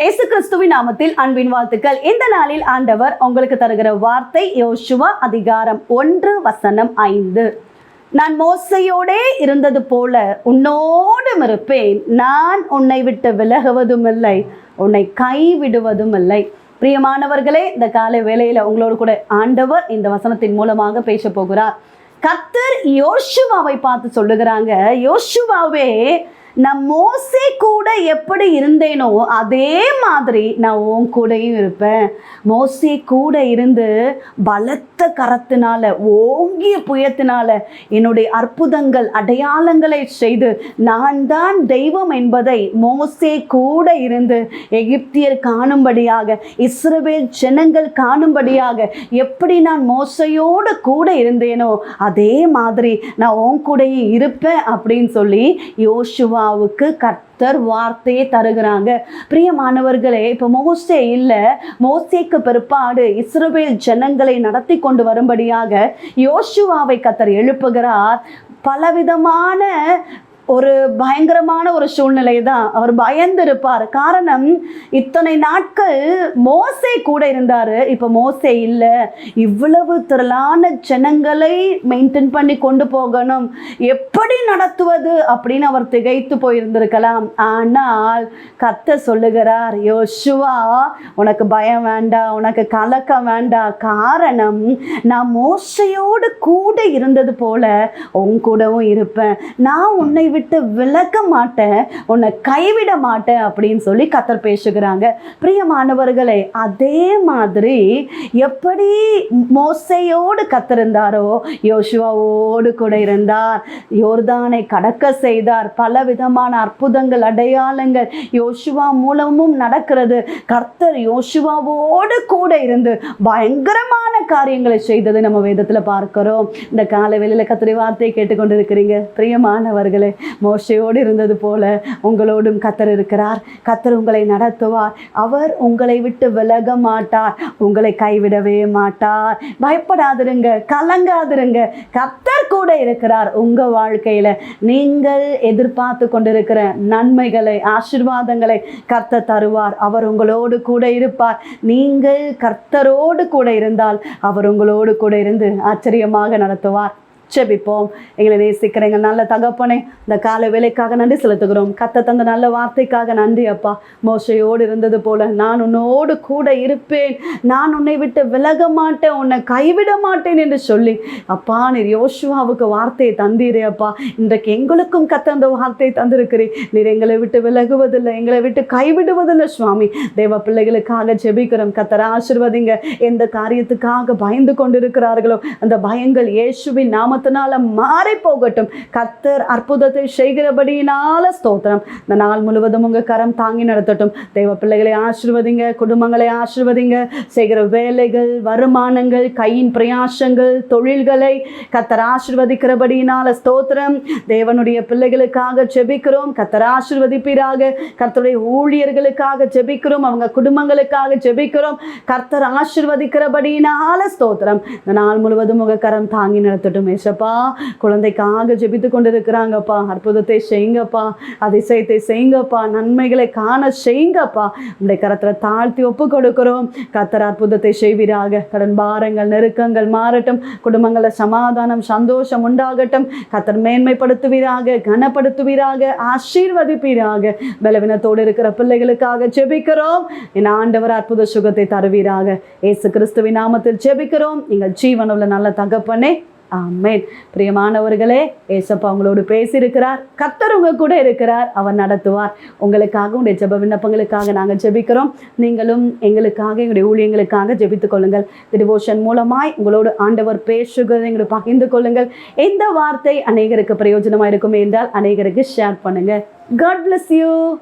இயேசு கிறிஸ்துவின் நாமத்தில் அன்பின் வாழ்த்துக்கள். இந்த நாளில் ஆண்டவர் உங்களுக்கு தருகிற வார்த்தை யோசுவா அதிகாரம் ஒன்று வசனம் ஐந்து. நான் மோசையோடே இருந்தது போல உன்னோடும் இருப்பேன். நான் உன்னை விட்டு விலகுவதும் இல்லை உன்னை கைவிடுவதும் இல்லை பிரியமானவர்களே இந்த காலை வேளையில உங்களோடு கூட ஆண்டவர் இந்த வசனத்தின் மூலமாக பேச போகிறார். கத்தர் யோசுவாவை பார்த்து சொல்லுகிறாங்க. யோசுவாவே நான் மோசே கூட எப்படி இருந்தேனோ அதே மாதிரி நான் உன் கூடயும் இருப்பேன். மோசே கூட இருந்து பலத்த கரத்தினால ஓங்கிய புயத்தினால என்னுடைய அற்புதங்கள் அடையாளங்களை செய்து நான் தான் தெய்வம் என்பதை மோசே கூட இருந்து எகிப்தியர் காணும்படியாக இஸ்ரவேல் ஜனங்கள் காணும்படியாக எப்படி நான் மோசையோடு கூட இருந்தேனோ அதே மாதிரி நான் உன் கூடையும் இருப்பேன் அப்படின்னு சொல்லி ஆத்மாவுக்கு கர்த்தர் வார்த்தையை தருகிறாங்க. பிரியமானவர்களே இப்போ மோசே இல்லை. மோசேக்கு பிற்பாடு இஸ்ரவேல் ஜனங்களை நடத்தி கொண்டு வரும்படியாக யோசுவாவை கத்தர் எழுப்புகிறார். பலவிதமான ஒரு பயங்கரமான ஒரு சூழ்நிலை தான் அவர் பயந்து இருப்பார் காரணம் இத்தனை நாட்கள் மோசே கூட இருந்தார். இப்போ மோசே இல்லை. இவ்வளவு திரளான ஜனங்களை மெயின்டைன் பண்ணி கொண்டு போகணும். எப்படி நடத்துவது அப்படின்னு அவர் திகைத்து போயிருந்திருக்கலாம். ஆனால் கத்த சொல்லுகிறார் யோசுவா உனக்கு பயம் வேண்டாம் உனக்கு கலக்கம் வேண்டாம் காரணம் நான் மோசையோடு கூட இருந்தது போல உன் கூடவும் இருப்பேன். நான் உன்னை விட்டு விலக மாட்டேன். உன்னை கைவிட மாட்டேன் அப்படின்னு சொல்லி கத்தர் பேசுகிறாங்க. பிரியமானவர்களே அதே மாதிரி எப்படி மோசையோடு கத்திருந்தாரோ யோசுவாவோடு கூட இருந்தார். யோர்தானை கடக்க செய்தார். பல விதமான அற்புதங்கள் அடையாளங்கள் யோசுவா மூலமும் நடக்கிறது. கர்த்தர் யோசுவாவோடு கூட இருந்து பயங்கரமான காரியங்களை செய்தது நம்ம வேதத்தில் பார்க்கிறோம். இந்த காலை வெளியில் கத்திரி வார்த்தையை கேட்டுக்கொண்டிருக்கிறீங்க. பிரியமானவர்களே மோஷையோடு இருந்தது போல உங்களோடும் கத்தர் இருக்கிறார். கத்தர் உங்களை நடத்துவார். அவர் உங்களை விட்டு விலக மாட்டார். உங்களை கைவிடவே மாட்டார். பயப்படாதிருங்க கலங்காதிருங்க. கத்தர் கூட இருக்கிறார் உங்க வாழ்க்கையில. நீங்கள் எதிர்பார்த்து கொண்டிருக்கிற நன்மைகளை ஆசிர்வாதங்களை கர்த்தர் தருவார். அவர் உங்களோடு கூட இருப்பார். நீங்கள் கர்த்தரோடு கூட இருந்தால் அவர் உங்களோடு கூட இருந்து ஆச்சரியமாக நடத்துவார். செபிப்போம் எங்களை நேசிக்கிற எங்கள் நல்ல தகப்பனே இந்த கால வேலைக்காக நன்றி செலுத்துகிறோம். கத்த தந்த நல்ல வார்த்தைக்காக நன்றி அப்பா. மோசையோடு இருந்தது போல நான் உன்னோடு கூட இருப்பேன். நான் உன்னை விட்டு விலக மாட்டேன் உன்னை கைவிட மாட்டேன் என்று சொல்லி. அப்பா நீர் யோசுவாவுக்கு வார்த்தையை தந்தீரே அப்பா. இன்றைக்கு எங்களுக்கும் கத்த அந்த வார்த்தையை தந்திருக்கிறேன் நீர் எங்களை விட்டு விலகுவதில்லை எங்களை விட்டு கைவிடுவதில்லை சுவாமி. தேவ பிள்ளைகளுக்காக ஜெபிக்கிறோம். கத்தரை ஆசிர்வதிங்க. எந்த காரியத்துக்காக பயந்து கொண்டிருக்கிறார்களோ அந்த பயங்கள் இயேசுவின் நாம நாமத்தினால மாறி போகட்டும். கத்தர் அற்புதத்தை செய்கிறபடியினால ஸ்தோத்திரம். இந்த நாள் முழுவதும் உங்கள் கரம் தாங்கி நடத்தட்டும். தெய்வ பிள்ளைகளை ஆசிர்வதிங்க குடும்பங்களை ஆசிர்வதிங்க. செய்கிற வேலைகள் வருமானங்கள் கையின் பிரயாசங்கள் தொழில்களை கத்தர் ஆசிர்வதிக்கிறபடியினால ஸ்தோத்திரம். தேவனுடைய பிள்ளைகளுக்காக ஜெபிக்கிறோம். கத்தர் ஆசிர்வதிப்பீராக. கர்த்தருடைய ஊழியர்களுக்காக ஜெபிக்கிறோம். அவங்க குடும்பங்களுக்காக ஜெபிக்கிறோம். கர்த்தர் ஆசிர்வதிக்கிறபடியினால ஸ்தோத்திரம். இந்த நாள் முழுவதும் உங்க கரம் தாங்கி நடத்தட்டும் ஏசப்பா குழந்தைக்காக ஜெபித்து கொண்டிருக்கிறாங்கப்பா. அற்புதத்தை செய்யுங்கப்பா. அதிசயத்தை செய்யுங்கப்பா. நன்மைகளை காண செய்யுங்கப்பா. உடைய கரத்தில் தாழ்த்தி ஒப்பு கொடுக்கிறோம். கத்தர் அற்புதத்தை செய்வீராக. கடன் பாரங்கள் நெருக்கங்கள் மாறட்டும். குடும்பங்களில் சமாதானம் சந்தோஷம் உண்டாகட்டும். கத்தர் மேன்மைப்படுத்துவீராக கனப்படுத்துவீராக ஆசீர்வதிப்பீராக. பலவீனத்தோடு இருக்கிற பிள்ளைகளுக்காக ஜெபிக்கிறோம். என் ஆண்டவர் அற்புத சுகத்தை தருவீராக. இயேசு கிறிஸ்துவின் நாமத்தில் ஜெபிக்கிறோம். எங்கள் ஜீவனுள்ள நல்ல தகப்பனே ஆமேன். பிரியமானவர்களே ஏசப்பா அவங்களோடு பேசியிருக்கிறார். கர்த்தர் உங்க கூட இருக்கிறார். அவர் நடத்துவார். உங்களுக்காக உங்களுடைய ஜெப விண்ணப்பங்களுக்காக நாங்கள் ஜெபிக்கிறோம். நீங்களும் எங்களுக்காக எங்களுடைய ஊழியங்களுக்காக ஜெபித்துக் கொள்ளுங்கள். டிவோஷன் மூலமாய் உங்களோடு ஆண்டவர் பேசுகிறதை எங்களை பகிர்ந்து கொள்ளுங்கள். எந்த வார்த்தை அநேகருக்கு பிரயோஜனமாக இருக்கும் என்றால் அநேகருக்கு ஷேர் பண்ணுங்கள் காட் பிளஸ் யூ